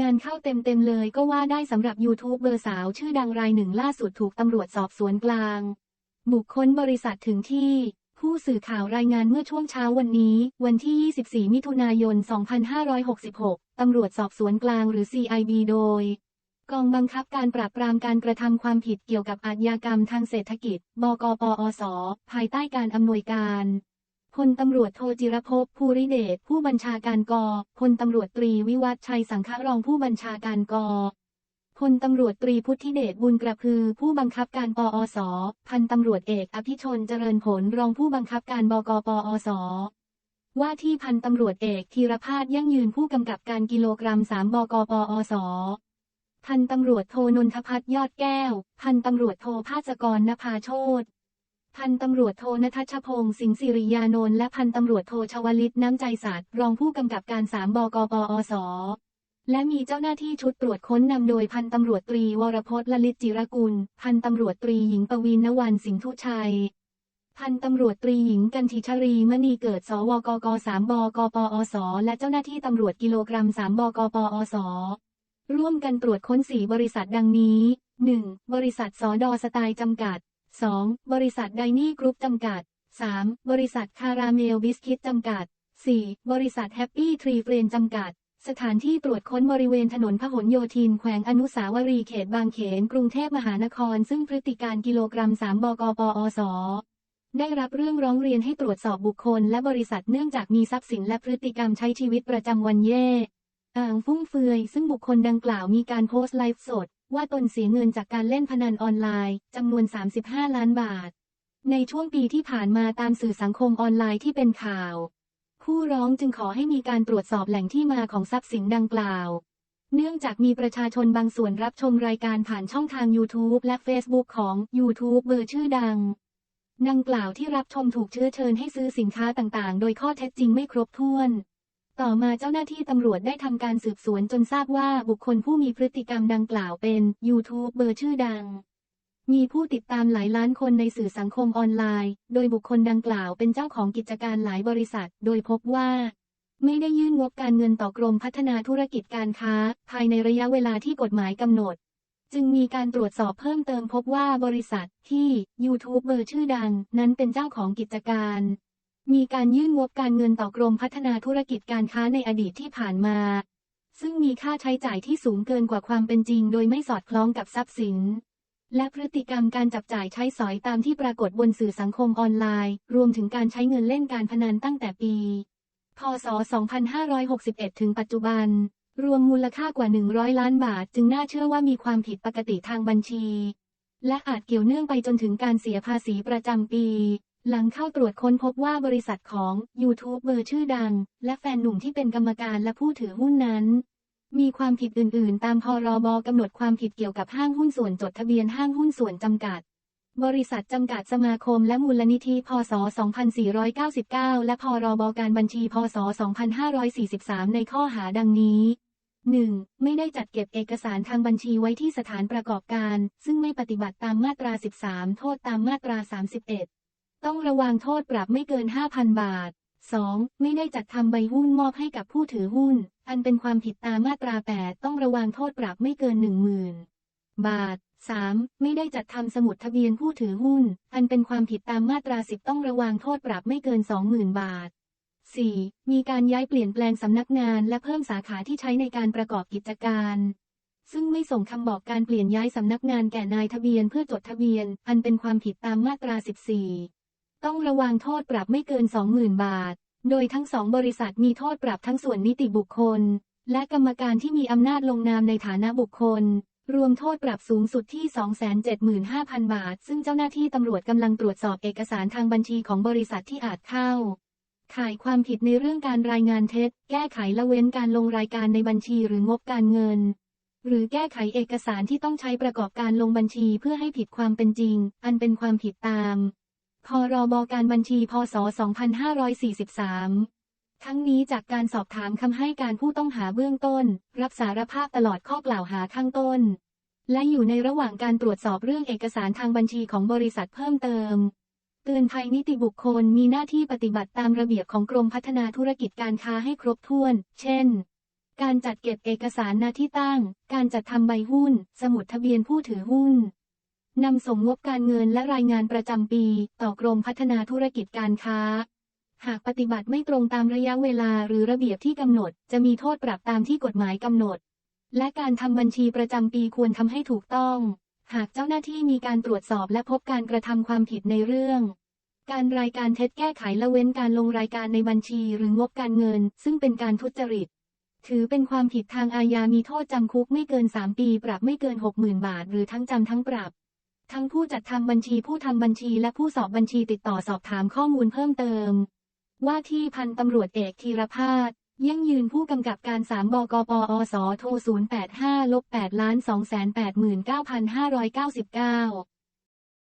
งานเข้าเต็มๆเลยก็ว่าได้สำหรับยูทูบเบอร์สาวชื่อดังรายหนึ่งล่าสุดถูกตำรวจสอบสวนกลาง บุคคลบริษัทถึงที่ ผู้สื่อข่าวรายงานเมื่อช่วงเช้าวันนี้ วันที่ 24 มิถุนายน 2566 ตำรวจสอบสวนกลางหรือ CIB โดย กองบังคับการปราบปรามการกระทำความผิดเกี่ยวกับอาชญากรรมทางเศรษฐกิจ บกปอส ภายใต้การอำนวยการ พลตำรวจโทจิรภพภูริเดชผู้บัญชาการกพลตำรวจตรีวิวัฒชัยสังฆรองผู้บัญชาการกพลตำรวจตรีพุทธิเดชบุญกระพือ ผู้บังคับการปอส พันตำรวจเอกอภิชนเจริญผลรองผู้บังคับการบกปอส ว่าที่พันตำรวจเอกธีรพาสยั่งยืนผู้กำกับการกิโลกรัม3บกปอสพันตำรวจโทนนทพัฒน์ยอดแก้ว พันตำรวจโทภาสกรนภาโชต พันตำรวจโทนทัชพงศ์สิงห์สิริยานนท์และพันตำรวจโทชวลิตน้ำใจศาสตร์รองผู้กำกับการ3บกปอสและมีเจ้าหน้าที่ชุดตรวจค้นนำโดยพันตำรวจตรีวรพจน์ลลิตจิรกุล พันตำรวจตรีหญิงปวีณวันสิงห์ทุชัย พันตำรวจตรีหญิงกันทิชรีมณีเกิด สวกก3บกปอสและเจ้าหน้าที่ตำรวจกิโลกรัม3บกปอสร่วมกันตรวจค้นสีบริษัทดังนี้ 1. บริษัทสอดอสไตล์จำกัด 2. บริษัทไดนี่กรุ๊ปจำกัด 3. บริษัทคาราเมลบิสคิตจำกัด 4. บริษัทแฮปปี้ทรีเฟรนจำกัด สถานที่ตรวจค้นบริเวณถนนพหลโยธิน แขวงอนุสาวรีย์เขตบางเขน กรุงเทพมหานคร ซึ่งพฤติการกิโลกรัม 3 บกปอสได้รับเรื่องร้องเรียนให้ตรวจสอบบุคคล และบริษัทเนื่องจากมีทรัพย์สินและพฤติกรรมใช้ชีวิตประจำวันแย่อ่างฟุ่มเฟือย ซึ่งบุคคลดังกล่าวมีการโพสต์ไลฟ์สด ว่าตนเสียเงินจากการเล่นพนันออนไลน์จำนวน 35 ล้านบาท ในช่วงปีที่ผ่านมาตามสื่อสังคมออนไลน์ที่เป็นข่าว ผู้ร้องจึงขอให้มีการตรวจสอบแหล่งที่มาของทรัพย์สินดังกล่าว เนื่องจากมีประชาชนบางส่วนรับชมรายการผ่านช่องทาง YouTube และ Facebook ของ YouTube เบอร์ชื่อดังดังกล่าวที่รับชมถูกเชื้อเชิญให้ซื้อสินค้าต่างๆ โดยข้อเท็จจริงไม่ครบถ้วน ต่อมาเจ้าหน้าที่ตำรวจได้ทำการสืบสวนจนทราบว่าบุคคลผู้มีพฤติกรรมดังกล่าวเป็น YouTube เบอร์ชื่อดัง มีผู้ติดตามหลายล้านคนในสื่อสังคมออนไลน์ โดยบุคคลดังกล่าวเป็นเจ้าของกิจการหลายบริษัท โดยพบว่า ไม่ได้ยื่นงบการเงินต่อกรมพัฒนาธุรกิจการค้า ภายในระยะเวลาที่กฎหมายกำหนด จึงมีการตรวจสอบเพิ่มเติมพบว่าบริษัทที่ YouTube เบอร์ชื่อดัง นั้นเป็นเจ้าของกิจการ มีการยื่นงบการเงินต่อกรมพัฒนาธุรกิจการค้าในอดีตที่ผ่านมา ซึ่งมีค่าใช้จ่ายที่สูงเกินกว่าความเป็นจริง โดยไม่สอดคล้องกับทรัพย์สิน และพฤติกรรมการจับจ่ายใช้สอยตามที่ปรากฏบนสื่อสังคมออนไลน์ รวมถึงการใช้เงินเล่นการพนันตั้งแต่ปี พศ 2561 ถึงปัจจุบัน รวมมูลค่ากว่า 100 ล้านบาท จึงน่าเชื่อว่ามีความผิดปกติทางบัญชี และอาจเกี่ยวเนื่องไปจนถึงการเสียภาษีประจำปี หลังเข้าตรวจค้นพบว่าบริษัทของ YouTube เบอร์ชื่อดัง และแฟนหนุ่มที่เป็นกรรมการและผู้ถือหุ้นนั้น มีความผิดอื่น ๆ ตามพรบกำหนดความผิดเกี่ยวกับห้างหุ้นส่วนจดทะเบียนห้างหุ้นส่วนจำกัด บริษัทจำกัดสมาคมและมูลนิธิพศ 2499 และพรบการบัญชีพศ 2543 ในข้อหาดังนี้ 1. ไม่ได้จัดเก็บเอกสารทางบัญชีไว้ที่สถานประกอบการ ซึ่งไม่ปฏิบัติตามมาตรา 13 โทษตามมาตรา 31 ต้องระวังโทษปรับไม่เกิน 5,000 บาท 2. ไม่ได้จัดทำใบหุ้นมอบให้กับผู้ถือหุ้น อันเป็นความผิดตามมาตรา 8 ต้องระวังโทษปรับไม่เกิน 10,000 บาท 3. ไม่ได้จัดทำสมุดทะเบียนผู้ถือหุ้น อันเป็นความผิดตามมาตรา 10 ต้องระวังโทษปรับไม่เกิน 20,000 บาท 4. มีการย้ายเปลี่ยนแปลงสำนักงานและเพิ่มสาขาที่ใช้ในการประกอบกิจการ ซึ่งไม่ส่งคำบอกการเปลี่ยนย้ายสำนักงานแก่นายทะเบียนเพื่อจดทะเบียน อันเป็นความผิดตามมาตรา 14 ต้องระวังโทษปรับไม่เกิน 20,000 บาท โดยทั้งสองบริษัทมีโทษปรับทั้งส่วนนิติบุคคล และกรรมการที่มีอำนาจลงนามในฐานะบุคคล รวมโทษปรับสูงสุดที่ 275,000 บาท ซึ่งเจ้าหน้าที่ตำรวจกำลังตรวจสอบเอกสารทางบัญชีของบริษัทที่อาจเข้าข่ายความผิดในเรื่องการรายงานเท็จ แก้ไขละเว้นการลงรายการในบัญชีหรืองบการเงิน หรือแก้ไขเอกสารที่ต้องใช้ประกอบการลงบัญชีเพื่อให้ผิดความเป็นจริง อันเป็นความผิดตาม พรบการบัญชีพศ 2543 ทั้งนี้จากการสอบถามคำให้การผู้ต้องหาเบื้องต้น รับสารภาพตลอดข้อกล่าวหาข้างต้น และอยู่ในระหว่างการตรวจสอบเรื่องเอกสารทางบัญชีของบริษัทเพิ่มเติม เตือนภัยนิติบุคคลมีหน้าที่ปฏิบัติตามระเบียบของกรมพัฒนาธุรกิจการค้าให้ครบถ้วน เช่นการจัดเก็บเอกสารณที่ตั้ง การจัดทำใบหุ้น สมุดทะเบียนผู้ถือหุ้น นำส่งงบการเงินและรายงานประจำปี ต่อกรมพัฒนาธุรกิจการค้า หากปฏิบัติไม่ตรงตามระยะเวลาหรือระเบียบที่กำหนด จะมีโทษปรับตามที่กฎหมายกำหนด และการทำบัญชีประจำปีควรทำให้ถูกต้อง หากเจ้าหน้าที่มีการตรวจสอบและพบการกระทำความผิดในเรื่อง การรายการเท็จแก้ไขละเว้นการลงรายการในบัญชีหรืองบการเงิน ซึ่งเป็นการทุจริตถือเป็นความผิดทางอาญามีโทษจำคุกไม่เกิน 3 ปี ปรับไม่เกิน 60,000 บาท หรือทั้งจำทั้งปรับ ทั้งผู้จัดทำบัญชีผู้ทำบัญชีและผู้สอบบัญชีติดต่อสอบถามข้อมูลเพิ่มเติม ว่าที่พันตำรวจเอกธีรพาสยั่งยืนผู้กำกับการ 3 บกปอสโทร085ลบ8 2 8 9 5 9 9